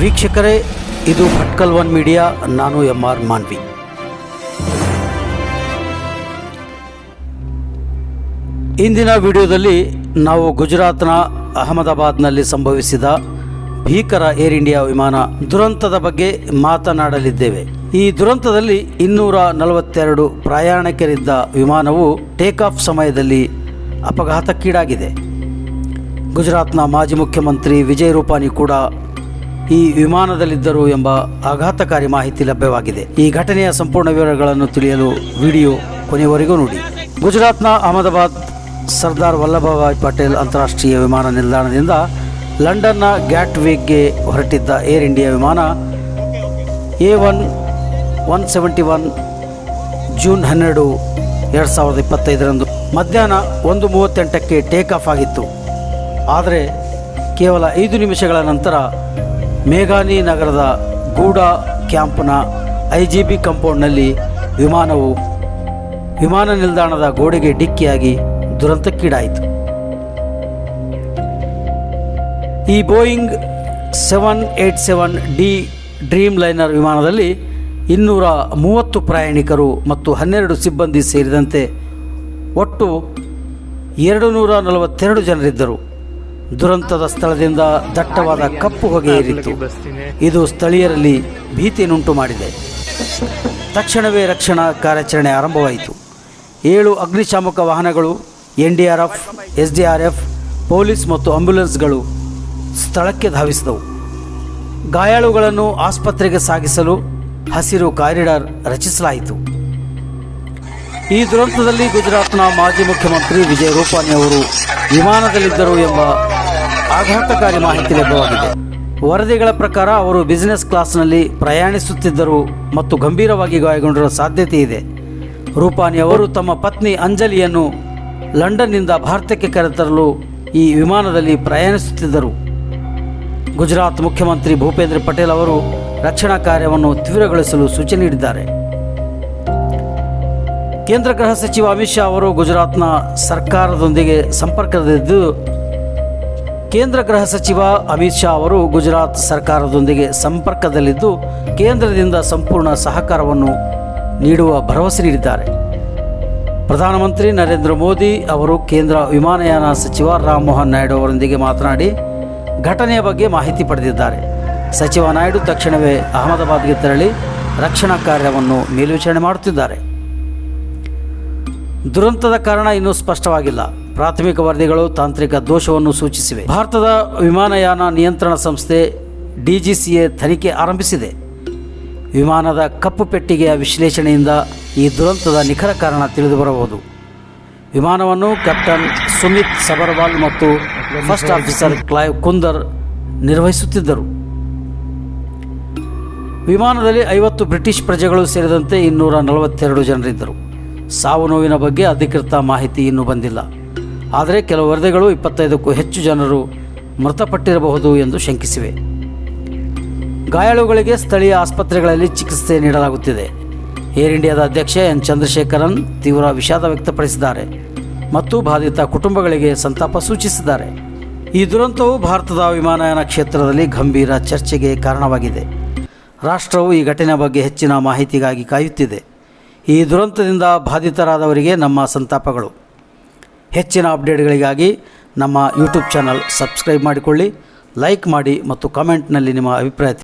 ವೀಕ್ಷಕರೇ, ಇದು Bhatkal one media, ನಾನು ಎಂ ಆರ್ ಮಾನ್ವಿ. ಇಂದಿನ ವಿಡಿಯೋದಲ್ಲಿ ನಾವು ಗುಜರಾತ್ನ ಅಹಮದಾಬಾದ್ನಲ್ಲಿ ಸಂಭವಿಸಿದ ಭೀಕರ ಏರ್ ಇಂಡಿಯಾ ವಿಮಾನ ದುರಂತದ ಬಗ್ಗೆ ಮಾತನಾಡಲಿದ್ದೇವೆ. ಈ ದುರಂತದಲ್ಲಿ ಇನ್ನೂರ ನಲವತ್ತೆರಡು ಪ್ರಯಾಣಿಕರಿದ್ದ ವಿಮಾನವು ಟೇಕ್ ಆಫ್ ಸಮಯದಲ್ಲಿ ಅಪಘಾತಕ್ಕೀಡಾಗಿದೆ. ಗುಜರಾತ್ನ ಮಾಜಿ ಮುಖ್ಯಮಂತ್ರಿ ವಿಜಯ್ ರೂಪಾನಿ ಕೂಡ ಈ ವಿಮಾನದಲ್ಲಿದ್ದರು ಎಂಬ ಆಘಾತಕಾರಿ ಮಾಹಿತಿ ಲಭ್ಯವಾಗಿದೆ. ಈ ಘಟನೆಯ ಸಂಪೂರ್ಣ ವಿವರಗಳನ್ನು ತಿಳಿಯಲು ವಿಡಿಯೋ ಕೊನೆಯವರೆಗೂ ನೋಡಿ. ಗುಜರಾತ್ನ ಅಹಮದಾಬಾದ್ ಸರ್ದಾರ್ ವಲ್ಲಭಭಾಯ್ ಪಟೇಲ್ ಅಂತಾರಾಷ್ಟ್ರೀಯ ವಿಮಾನ ನಿಲ್ದಾಣದಿಂದ ಲಂಡನ್ನ ಗ್ಯಾಟ್ವೇಗ್ಗೆ ಹೊರಟಿದ್ದ ಏರ್ ಇಂಡಿಯಾ ವಿಮಾನ A one one seventy one June ಹನ್ನೆರಡು ಎರಡು ಸಾವಿರದ ಇಪ್ಪತ್ತೈದರಂದು ಮಧ್ಯಾಹ್ನ ಒಂದು ಮೂವತ್ತೆಂಟಕ್ಕೆ ಟೇಕ್ ಆಫ್ ಆಗಿತ್ತು. ಆದರೆ ಕೇವಲ ಐದು ನಿಮಿಷಗಳ ನಂತರ ಮೇಘಾನಿ ನಗರದ ಗೂಡಾ ಕ್ಯಾಂಪ್ನ ಐ ಜಿ ಬಿ ಕಾಂಪೌಂಡ್ನಲ್ಲಿ ವಿಮಾನವು ವಿಮಾನ ನಿಲ್ದಾಣದ ಗೋಡೆಗೆ ಡಿಕ್ಕಿಯಾಗಿ ದುರಂತಕ್ಕೀಡಾಯಿತು. ಈ Boeing seven eight seven D dreamliner ವಿಮಾನದಲ್ಲಿ ಇನ್ನೂರ ಮೂವತ್ತು ಪ್ರಯಾಣಿಕರು ಮತ್ತು ಹನ್ನೆರಡು ಸಿಬ್ಬಂದಿ ಸೇರಿದಂತೆ ಒಟ್ಟು ಎರಡು ನೂರ ನಲವತ್ತೆರಡು ಜನರಿದ್ದರು. ದುರಂತದ ಸ್ಥಳದಿಂದ ದಟ್ಟವಾದ ಕಪ್ಪು ಹೊಗೆ ಏರಿತು ಇದು ಸ್ಥಳೀಯರಲ್ಲಿ ಭೀತಿಯನ್ನುಂಟು ಮಾಡಿದೆ. ತಕ್ಷಣವೇ ರಕ್ಷಣಾ ಕಾರ್ಯಾಚರಣೆ ಆರಂಭವಾಯಿತು. ಏಳು ಅಗ್ನಿಶಾಮಕ ವಾಹನಗಳು N D R F S D R F police ಮತ್ತು ಆಂಬ್ಯುಲೆನ್ಸ್ಗಳು ಸ್ಥಳಕ್ಕೆ ಧಾವಿಸಿದವು. ಗಾಯಾಳುಗಳನ್ನು ಆಸ್ಪತ್ರೆಗೆ ಸಾಗಿಸಲು ಹಸಿರು ಕಾರಿಡಾರ್ ರಚಿಸಲಾಯಿತು. ಈ ದುರಂತದಲ್ಲಿ ಗುಜರಾತ್ನ ಮಾಜಿ ಮುಖ್ಯಮಂತ್ರಿ ವಿಜಯ್ ರೂಪಾನಿ ಅವರು ವಿಮಾನದಲ್ಲಿದ್ದರು ಎಂಬ ಆಘಾತಕಾರಿ ಮಾಹಿತಿ ಲಭ್ಯವಾಗಿದೆ. ವರದಿಗಳ ಪ್ರಕಾರ ಅವರು ಬಿಸಿನೆಸ್ ಕ್ಲಾಸ್ನಲ್ಲಿ ಪ್ರಯಾಣಿಸುತ್ತಿದ್ದರು ಮತ್ತು ಗಂಭೀರವಾಗಿ ಗಾಯಗೊಂಡಿರುವ ಸಾಧ್ಯತೆ ಇದೆ. ರೂಪಾನಿ ಅವರು ತಮ್ಮ ಪತ್ನಿ ಅಂಜಲಿಯನ್ನು ಲಂಡನ್ನಿಂದ ಭಾರತಕ್ಕೆ ಕರೆತರಲು ಈ ವಿಮಾನದಲ್ಲಿ ಪ್ರಯಾಣಿಸುತ್ತಿದ್ದರು. ಗುಜರಾತ್ ಮುಖ್ಯಮಂತ್ರಿ ಭೂಪೇಂದ್ರ ಪಟೇಲ್ ಅವರು ರಕ್ಷಣಾ ಕಾರ್ಯವನ್ನು ತೀವ್ರಗೊಳಿಸಲು ಸೂಚನೆ ನೀಡಿದ್ದಾರೆ. ಕೇಂದ್ರ ಗೃಹ ಸಚಿವ ಅಮಿತ್ ಶಾ ಅವರು ಗುಜರಾತ್ನ ಸರ್ಕಾರದೊಂದಿಗೆ ಸಂಪರ್ಕದಲ್ಲಿದ್ದು ಕೇಂದ್ರ ಗೃಹ ಸಚಿವ ಅಮಿತ್ ಶಾ ಅವರು ಗುಜರಾತ್ ಸರ್ಕಾರದೊಂದಿಗೆ ಸಂಪರ್ಕದಲ್ಲಿದ್ದು ಕೇಂದ್ರದಿಂದ ಸಂಪೂರ್ಣ ಸಹಕಾರವನ್ನು ನೀಡುವ ಭರವಸೆ ನೀಡಿದ್ದಾರೆ. ಪ್ರಧಾನಮಂತ್ರಿ ನರೇಂದ್ರ ಮೋದಿ ಅವರು ಕೇಂದ್ರ ವಿಮಾನಯಾನ ಸಚಿವ ರಾಮ್ ಮೋಹನ್ ನಾಯ್ಡು ಅವರೊಂದಿಗೆ ಮಾತನಾಡಿ ಘಟನೆಯ ಬಗ್ಗೆ ಮಾಹಿತಿ ಪಡೆದಿದ್ದಾರೆ. ಸಚಿವ ನಾಯ್ಡು ತಕ್ಷಣವೇ ಅಹಮದಾಬಾದ್ಗೆ ತೆರಳಿ ರಕ್ಷಣಾ ಕಾರ್ಯವನ್ನು ಮೇಲ್ವಿಚಾರಣೆ ಮಾಡುತ್ತಿದ್ದಾರೆ. ದುರಂತದ ಕಾರಣ ಇನ್ನೂ ಸ್ಪಷ್ಟವಾಗಿಲ್ಲ. ಪ್ರಾಥಮಿಕ ವರದಿಗಳು ತಾಂತ್ರಿಕ ದೋಷವನ್ನು ಸೂಚಿಸಿವೆ. ಭಾರತದ ವಿಮಾನಯಾನ ನಿಯಂತ್ರಣ ಸಂಸ್ಥೆ ಡಿಜಿಸಿಎ ತನಿಖೆ ಆರಂಭಿಸಿದೆ. ವಿಮಾನದ ಕಪ್ಪು ಪೆಟ್ಟಿಗೆಯ ವಿಶ್ಲೇಷಣೆಯಿಂದ ಈ ದುರಂತದ ನಿಖರ ಕಾರಣ ತಿಳಿದುಬರಬಹುದು. ವಿಮಾನವನ್ನು ಕ್ಯಾಪ್ಟನ್ ಸುಮಿತ್ ಸಬರ್ವಾಲ್ ಮತ್ತು ಫಸ್ಟ್ ಆಫೀಸರ್ ಕ್ಲೈವ್ ಕುಂದರ್ ನಿರ್ವಹಿಸುತ್ತಿದ್ದರು. ವಿಮಾನದಲ್ಲಿ ಐವತ್ತು ಬ್ರಿಟಿಷ್ ಪ್ರಜೆಗಳು ಸೇರಿದಂತೆ ಇನ್ನೂರ ನಲವತ್ತೆರಡು ಜನರಿದ್ದರು. ಸಾವು ನೋವಿನ ಬಗ್ಗೆ ಅಧಿಕೃತ ಮಾಹಿತಿ ಇನ್ನೂ ಬಂದಿಲ್ಲ. ಆದರೆ ಕೆಲವು ವರದಿಗಳು ಇಪ್ಪತ್ತೈದಕ್ಕೂ ಹೆಚ್ಚು ಜನರು ಮೃತಪಟ್ಟಿರಬಹುದು ಎಂದು ಶಂಕಿಸಿವೆ. ಗಾಯಾಳುಗಳಿಗೆ ಸ್ಥಳೀಯ ಆಸ್ಪತ್ರೆಗಳಲ್ಲಿ ಚಿಕಿತ್ಸೆ ನೀಡಲಾಗುತ್ತಿದೆ. ಏರ್ ಇಂಡಿಯಾದ ಅಧ್ಯಕ್ಷ ಎನ್. ಚಂದ್ರಶೇಖರನ್ ತೀವ್ರ ವಿಷಾದ ವ್ಯಕ್ತಪಡಿಸಿದ್ದಾರೆ ಮತ್ತು ಬಾಧಿತ ಕುಟುಂಬಗಳಿಗೆ ಸಂತಾಪ ಸೂಚಿಸಿದ್ದಾರೆ. ಈ ದುರಂತವು ಭಾರತದ ವಿಮಾನಯಾನ ಕ್ಷೇತ್ರದಲ್ಲಿ ಗಂಭೀರ ಚರ್ಚೆಗೆ ಕಾರಣವಾಗಿದೆ. ರಾಷ್ಟ್ರವು ಈ ಘಟನೆ ಬಗ್ಗೆ ಹೆಚ್ಚಿನ ಮಾಹಿತಿಗಾಗಿ ಕಾಯುತ್ತಿದೆ. ಈ ದುರಂತದಿಂದ ಬಾಧಿತರಾದವರಿಗೆ ನಮ್ಮ ಸಂತಾಪಗಳು. ಹೆಚ್ಚಿನ ಅಪ್ಡೇಟ್ಗಳಿಗಾಗಿ ನಮ್ಮ ಯೂಟ್ಯೂಬ್ ಚಾನಲ್ ಸಬ್ಸ್ಕ್ರೈಬ್ ಮಾಡಿಕೊಳ್ಳಿ ಲೈಕ್ ಮಾಡಿ ಮತ್ತು ಕಾಮೆಂಟ್ನಲ್ಲಿ ನಿಮ್ಮ ಅಭಿಪ್ರಾಯ